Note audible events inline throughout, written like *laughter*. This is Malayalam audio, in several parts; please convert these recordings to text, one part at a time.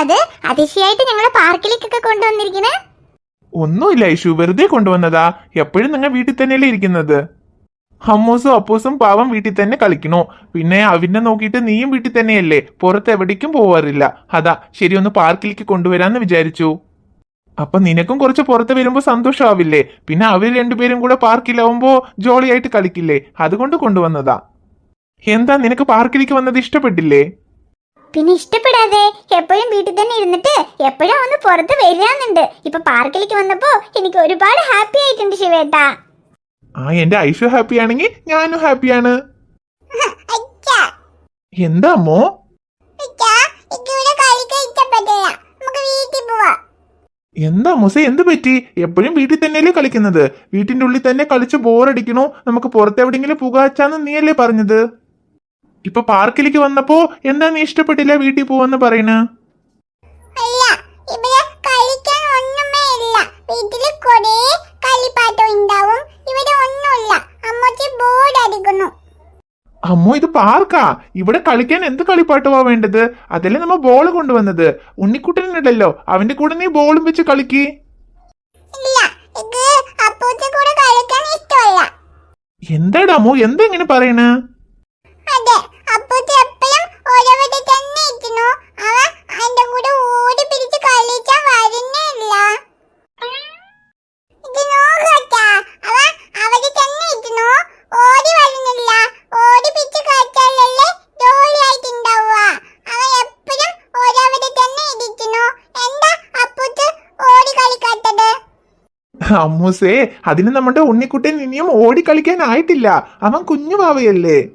അത് അതിശയായിട്ട് ഞങ്ങളെ പാർക്കിലേക്കൊക്കെ കൊണ്ടുവന്നിരിക്കണേ ഒന്നുമില്ല ഐഷു വെറുതെ കൊണ്ടുവന്നതാ. എപ്പോഴും നിങ്ങൾ വീട്ടിൽ തന്നെയല്ലേ ഇരിക്കുന്നത്? അമ്മൂസും അപ്പൂസും പാവം വീട്ടിൽ തന്നെ കളിക്കണു. പിന്നെ അവനെ നോക്കിയിട്ട് നീയും വീട്ടിൽ തന്നെയല്ലേ? പുറത്ത് എവിടേക്കും പോവാറില്ല. അതാ ശരി ഒന്ന് പാർക്കിലേക്ക് കൊണ്ടുവരാന്ന് വിചാരിച്ചു. അപ്പൊ നിനക്കും കുറച്ച് പുറത്ത് വരുമ്പോ സന്തോഷമാവില്ലേ പിന്നെ അവർ രണ്ടുപേരും കൂടെ പാർക്കിലാവുമ്പോ ജോളിയായിട്ട് കളിക്കില്ലേ? അതുകൊണ്ട് കൊണ്ടുവന്നതാ. എന്താ നിനക്ക് പാർക്കിലേക്ക് വന്നത് ഇഷ്ടപ്പെട്ടില്ലേ? പിന്നെ ഇഷ്ടപ്പെടാതെ എപ്പോഴും വീട്ടിൽ തന്നെ ഇരുന്നിട്ട് എപ്പോഴും ഒന്ന് പുറത്ത് വരാന്നുണ്ട് ഇപ്പൊ പാർക്കിലേക്ക് വന്നപ്പോ എനിക്ക് ഒരുപാട് ഹാപ്പി ആയിട്ടുണ്ട് ശിവേട്ടാ. ആ എന്റെ ഐഷു ഹാപ്പി ആണെങ്കിൽ ഞാനും ഹാപ്പിയാണ് എന്താ അമ്മോ? എന്താ മുസ എന്ത് പറ്റി? എപ്പോഴും വീട്ടിൽ തന്നെയല്ലേ കളിക്കുന്നത്? വീട്ടിന്റെ ഉള്ളിൽ തന്നെ കളിച്ച് ബോറടിക്കണോ നമുക്ക് പുറത്തെവിടെങ്കിലും പുകാച്ചാന്ന് നീയല്ലേ പറഞ്ഞത്? ഇപ്പൊ പാർക്കിലേക്ക് വന്നപ്പോ എന്താ നീ ഇഷ്ടപ്പെട്ടില്ല വീട്ടിൽ പോവെന്ന് പറയണ? അമ്മോ ഇത് പാർക്കാ? ഇവിടെ കളിക്കാൻ എന്ത് കളിപ്പാട്ടുവാ വേണ്ടത്? അതല്ലേ നമ്മ ബോൾ കൊണ്ടുവന്നത്. ഉണ്ണിക്കുട്ടനുണ്ടല്ലോ അവന്റെ കൂടെ നീ ബോളും വെച്ച് കളിക്ക്. എന്താടാ അമ്മോ എന്താ ഇങ്ങനെ പറയണേ അതെ അപ്പൂച്ച എപ്പോഴും ഒരവിടെ തന്നെ ഇരിക്കുന്നു അവ എന്റെ കൂടെ ഓടി പിടിച്ച് കളിച്ചാൻ വരുന്നേ ഇല്ല ഇത് നോക്കട്ടാ അവ അവിടെ തന്നെ ഇരിക്കുന്നു ഓടി വരുന്നില്ല ഓടി പിടിച്ച് കളിച്ചാലല്ലേ ജോലിയായിട്ടുണ്ടാവുക അവൻ എപ്പോഴും ഒരവിടെ തന്നെ ഇരിക്കുന്നു എന്താ അപ്പൂച്ച ഓടി കളിക്കാത്തത് അമ്മൂസേ അതിന് നമ്മുടെ ഉണ്ണിക്കുട്ടൻ ഇനിയും ഓടിക്കളിക്കാൻ ആയിട്ടില്ല അവൻ കുഞ്ഞു പാവയല്ലേ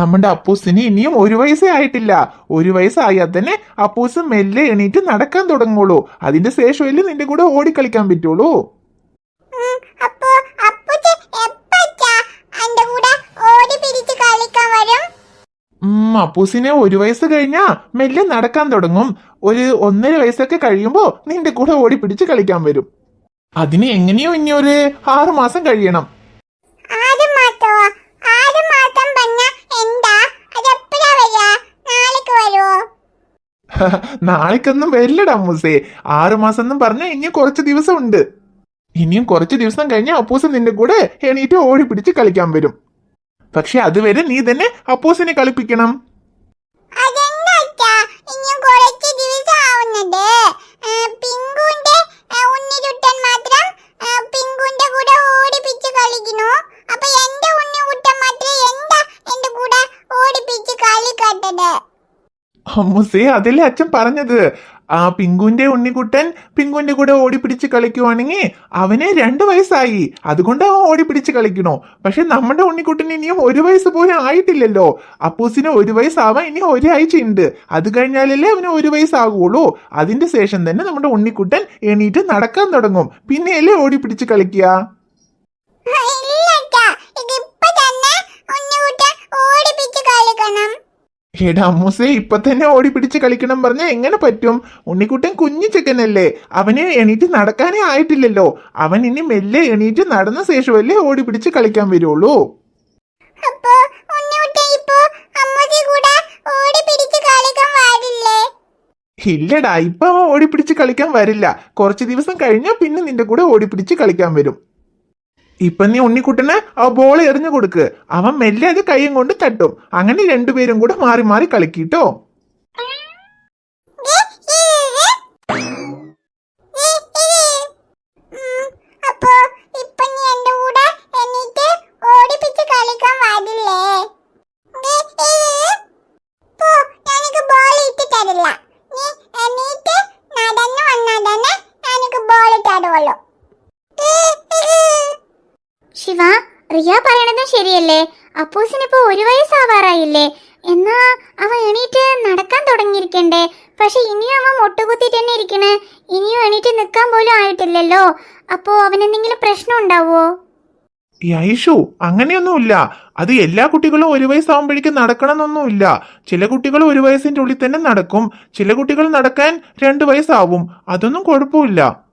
നമ്മുടെ അപ്പൂസിന് ഇനിയും ഒരു വയസ്സേ ആയിട്ടില്ല. ഒരു വയസ്സായാൽ തന്നെ അപ്പൂസ് മെല്ലെ എണീറ്റ് നടക്കാൻ തുടങ്ങുള്ളൂ. അതിന്റെ ശേഷമല്ലേ നിന്റെ കൂടെ ഓടിക്കളിക്കാൻ പറ്റുള്ളൂ. അപ്പൂസിനെ ഒരു വയസ്സ് കഴിഞ്ഞാ മെല്ലെ നടക്കാൻ തുടങ്ങും. ഒരു ഒന്നര വയസ്സൊക്കെ കഴിയുമ്പോ നിന്റെ കൂടെ ഓടി പിടിച്ച് കളിക്കാൻ വരും. അതിന് എങ്ങനെയോ ഇനി ഒരു ആറു മാസം കഴിയണം. *laughs* നാളേക്കൊന്നും വരില്ലടാ മൂസേ ആറു മാസം എന്നും പറഞ്ഞാൽ ഇനി കുറച്ച് ദിവസം ഉണ്ട് ഇനിയും കുറച്ച് ദിവസം കഴിഞ്ഞ അപ്പൂസ് നിന്റെ കൂടെ എണീറ്റ് ഓടി പിടിച്ച് കളിക്കാൻ വരും. പക്ഷെ അതുവരെ നീ തന്നെ അപ്പൂസിനെ കളിപ്പിക്കണം. അതെന്താ ഇനിയും കുറച്ച് ദിവസം ആവുന്നത് കളിക്കുന്നു. അപ്പൊ എന്റെ ഉണ്ണിക്കുട്ടൻ മാത്രം എന്താ എന്റെ കൂടെ ഓടിപ്പിച്ച് കളിക്കാത്തത് അമ്മൂസേ അതല്ലേ അച്ഛൻ പറഞ്ഞത്? ആ പിങ്കുന്റെ ഉണ്ണിക്കുട്ടൻ പിങ്കുന്റെ കൂടെ ഓടിപ്പിടിച്ച് കളിക്കുവാണെങ്കിൽ അവനെ രണ്ട് വയസ്സായി. അതുകൊണ്ട് അവൻ ഓടിപ്പിടിച്ച് കളിക്കണോ പക്ഷെ നമ്മുടെ ഉണ്ണിക്കുട്ടൻ ഇനിയും ഒരു വയസ്സ് പോലും ആയിട്ടില്ലല്ലോ. അപ്പൂസിന് ഒരു വയസ്സാവാൻ ഇനി ഒരാഴ്ചയുണ്ട്. അത് കഴിഞ്ഞാലല്ലേ അവന് ഒരു വയസ്സാകുള്ളൂ അതിന്റെ ശേഷം തന്നെ നമ്മുടെ ഉണ്ണിക്കുട്ടൻ എണീറ്റ് നടക്കാൻ തുടങ്ങും. പിന്നെയല്ലേ ഓടിപ്പിടിച്ച് കളിക്കുക? എടാ അമ്മൂസേ ഇപ്പൊ തന്നെ ഓടി പിടിച്ച് കളിക്കണം പറഞ്ഞ എങ്ങനെ പറ്റും? ഉണ്ണിക്കുട്ടൻ കുഞ്ഞു ചെക്കനല്ലേ. അവന് എണീറ്റ് നടക്കാനേ ആയിട്ടില്ലല്ലോ. അവൻ ഇനി മെല്ലെ എണീറ്റ് നടന്ന ശേഷമല്ലേ ഓടി പിടിച്ച് കളിക്കാൻ വരുള്ളൂ. ഇല്ലടാ ഇപ്പൊ അവൻ ഓടി പിടിച്ച് കളിക്കാൻ വരില്ല. കുറച്ച് ദിവസം കഴിഞ്ഞാൽ പിന്നെ നിന്റെ കൂടെ ഓടി പിടിച്ച് കളിക്കാൻ വരും. ഇപ്പൊ നീ ഉണ്ണിക്കുട്ടന് ആ ബോൾ എറിഞ്ഞു കൊടുക്ക്. അവൻ മെല്ലെ അത് കൈയും കൊണ്ട് തട്ടും. അങ്ങനെ രണ്ടുപേരും കൂടെ മാറി മാറി കളിക്കിട്ടോ ഉം, അപ്പോ ഇപ്പൊ നീ എന്റെ കൂടെ എണീറ്റ് ഓടിപ്പിച്ച് കളിക്കാൻ പാടില്ലേ പോ ഞാനിക്ക് ബോൾ ഇട്ട് തരില്ല നീ എണീറ്റ് നടന്നു വന്നാൽ തന്നെ ഞാനിക്ക് ബോൾ തരുള്ളൂ ശിവ റിയ പറയണതും ശരിയല്ലേ? അപ്പൂസിനിപ്പോ ഒരു വയസ്സാവാറായില്ലേ? എന്നാ അവ എണീറ്റ് നടക്കാൻ തുടങ്ങിയിരിക്കണ്ടേ? പക്ഷെ ഇനിയും അവൻ മുട്ടുകുത്തിട്ട് തന്നെ ഇരിക്കണേ. ഇനിയും എണീറ്റ് നിൽക്കാൻ പോലും ആയിട്ടില്ലല്ലോ. അപ്പോ അവനെന്തെങ്കിലും പ്രശ്നം ഉണ്ടാവോ? ഐഷു അങ്ങനെയൊന്നുമില്ല. അത് എല്ലാ കുട്ടികളും ഒരു വയസ്സാവുമ്പോഴേക്കും നടക്കണമെന്നൊന്നുമില്ല. ചില കുട്ടികൾ ഒരു വയസ്സിന്റെ ഉള്ളിൽ തന്നെ നടക്കും. ചില കുട്ടികൾ നടക്കാൻ രണ്ട് വയസ്സാവും. അതൊന്നും കുഴപ്പമില്ല.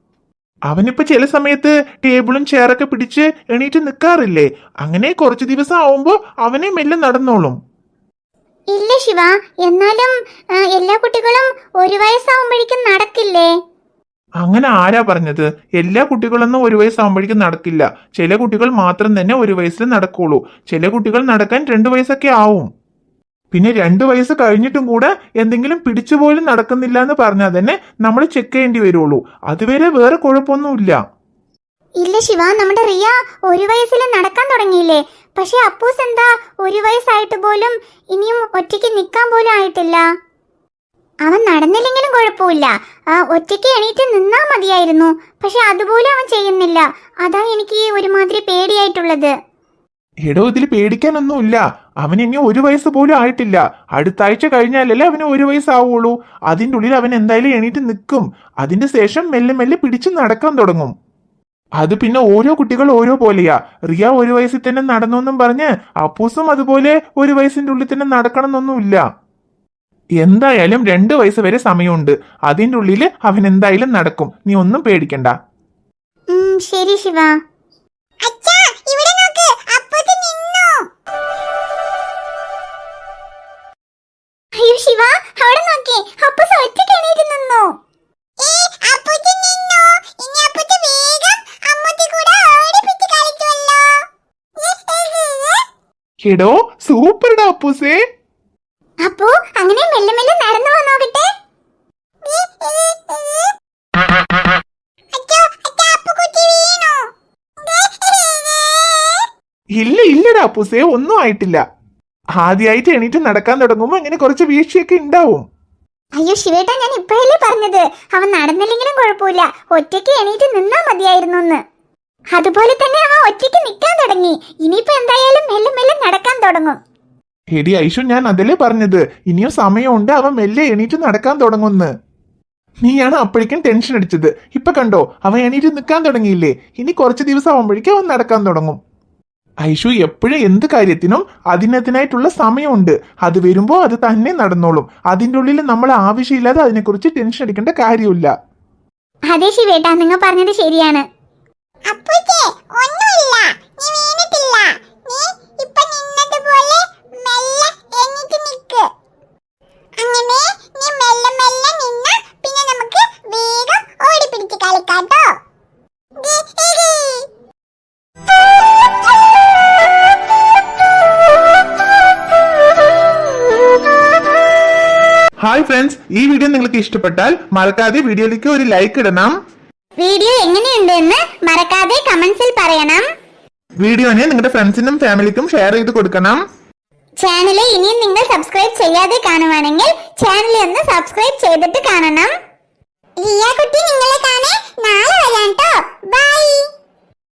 അവനിപ്പോ ചില സമയത്ത് ടേബിളും ചെയറൊക്കെ പിടിച്ച് എണീറ്റ് നിൽക്കാറില്ലേ അങ്ങനെ കുറച്ച് ദിവസം ആവുമ്പോ അവനെ മെല്ലെ നടന്നോളും. ഇല്ല ശിവ എന്നാലും എല്ലാ കുട്ടികളും ഒരു വയസ്സാവുമ്പോഴേക്കും നടക്കില്ലേ? അങ്ങനെ ആരാ പറഞ്ഞത്? എല്ലാ കുട്ടികളൊന്നും ഒരു വയസ്സാകുമ്പോഴേക്കും നടക്കില്ല. ചില കുട്ടികൾ മാത്രം തന്നെ ഒരു വയസ്സിൽ നടക്കുള്ളൂ. ചില കുട്ടികൾ നടക്കാൻ രണ്ടു വയസ്സൊക്കെ ആവും. പിന്നെ രണ്ട് വയസ്സ് കഴിഞ്ഞിട്ടും കൂടെ എന്തെങ്കിലും പിടിച്ചുപോലും നടക്കുന്നില്ല എന്ന് പറഞ്ഞാൽ തന്നെ നമ്മൾ ചെക്ക് ചെയ്യേണ്ടി വരുള്ളൂ. അതുവരെ വേറെ കുഴപ്പമൊന്നുമില്ല. ഇല്ല ശിവ നമ്മുടെ റിയ ഒരു വയസ്സിൽ നടക്കാൻ തുടങ്ങിയില്ലേ? പക്ഷെ അപ്പൂസ് എന്താ ഒരു വയസ്സായിട്ട് പോലും ഇനിയും ഒറ്റയ്ക്ക് നിൽക്കാൻ പോലും ആയിട്ടില്ല. അവൻ നടന്നില്ലെങ്കിലും കുഴപ്പമില്ല. ഒറ്റയ്ക്ക് എണീറ്റ് നിന്നാ മതിയായിരുന്നു. പക്ഷെ അതുപോലും അവൻ ചെയ്യുന്നില്ല. അതാ എനിക്ക് ഒരുമാതിരി പേടിയായിട്ടുള്ളത്. എടോ ഇതിൽ പേടിക്കാനൊന്നുമില്ല. അവൻ ഇനി ഒരു വയസ്സ് പോലും ആയിട്ടില്ല. അടുത്ത ആഴ്ച കഴിഞ്ഞാലല്ലേ അവന് ഒരു വയസ്സാവുള്ളൂ. അതിന്റെ ഉള്ളിൽ അവൻ എന്തായാലും എണീറ്റ് നിൽക്കും. അതിന്റെ ശേഷം മെല്ലെ മെല്ലെ പിടിച്ച് നടക്കാൻ തുടങ്ങും. അത് പിന്നെ ഓരോ കുട്ടികൾ ഓരോ പോലെയാ. റിയ ഒരു വയസ്സിൽ തന്നെ നടന്നു എന്നും പറഞ്ഞ് അപ്പൂസും അതുപോലെ ഒരു വയസ്സിന്റെ ഉള്ളിൽ തന്നെ നടക്കണം എന്നൊന്നുമില്ല എന്തായാലും രണ്ട് വയസ്സ് വരെ സമയമുണ്ട്. അതിന്റെ ഉള്ളിൽ അവൻ എന്തായാലും നടക്കും. നീ ഒന്നും പേടിക്കണ്ട. ശരി ശിവ. എടോ സൂപ്പർടാ അപ്പൂസേ. അപ്പോ അങ്ങനെ മെല്ലെ മെല്ലെ നടന്നു വന്നോട്ടെ നോക്കട്ടെ ഇല്ല ഇല്ലടാ അപ്പൂസേ ഒന്നും ആയിട്ടില്ല. ആദ്യമായിട്ട് എണീറ്റ് നടക്കാൻ തുടങ്ങുമ്പോ ഇങ്ങനെ കുറച്ച് വീഴ്ചയൊക്കെ ഉണ്ടാവും. അയ്യോ ശിവേട്ടാ ഞാൻ ഇപ്പോഴല്ലേ പറഞ്ഞത്? അവൻ നടന്നില്ലെങ്കിലും കുഴപ്പമില്ല. ഒറ്റയ്ക്ക് എണീറ്റ് നിന്നാ മതിയായിരുന്നു എന്ന് അതുപോലെ തന്നെ ആ ഒറ്റയ്ക്ക് നിൽക്കാൻ തുടങ്ങി. ഇനിയിപ്പോ എന്തായാലും മെല്ലെ മെല്ലെ നടക്കാൻ തുടങ്ങും. എടി ഐഷു ഞാൻ അതല്ലേ പറഞ്ഞത്? ഇനിയും സമയമുണ്ട് അവൻ മെല്ലെ എണീറ്റ് നടക്കാൻ തുടങ്ങുന്ന് നീയാണ് അപ്പോഴേക്കും ടെൻഷൻ അടിച്ചത്. ഇപ്പൊ കണ്ടോ അവൻ എണീറ്റ് നിൽക്കാൻ തുടങ്ങിയില്ലേ? ഇനി കുറച്ച് ദിവസം ആവുമ്പോഴേക്കും അവൻ നടക്കാൻ തുടങ്ങും. ഐഷു എപ്പോഴും എന്ത് കാര്യത്തിനും അതിനതിനായിട്ടുള്ള സമയമുണ്ട്. അത് വരുമ്പോൾ അത് തന്നെ നടന്നോളും. അതിന്റെ ഉള്ളിൽ നമ്മൾ ആവശ്യമില്ലാതെ അതിനെക്കുറിച്ച് ടെൻഷൻ അടിക്കേണ്ട കാര്യമില്ല. അതെ ശിവേട്ടാ നിങ്ങൾ പറഞ്ഞത് ശരിയാണ്. ഹായ് ഫ്രണ്ട്സ് ഈ വീഡിയോ നിങ്ങൾക്ക് ഇഷ്ടപ്പെട്ടാൽ മറക്കാതെ വീഡിയോയിലേക്ക് ഒരു ലൈക്ക് ഇടണം. വീഡിയോ എങ്ങനെയുണ്ടെന്ന് മറക്കാതെ കമന്റ്സിൽ പറയണം. വീഡിയോനെ നിങ്ങളുടെ ഫ്രണ്ട്സിനും ഫാമിലിക്കും ഷെയർ ചെയ്ത് കൊടുക്കണം. ചാനലെ ഇനിയും നിങ്ങൾ സബ്സ്ക്രൈബ് ചെയ്യാതെ കാണുവാണെങ്കിൽ ചാനൽ ഒന്ന് സബ്സ്ക്രൈബ് ചെയ്തിട്ട് കാണണം. റിയ കുട്ടി നിങ്ങളെ കാണേ. നാളെ വരാം കേട്ടോ ബൈ.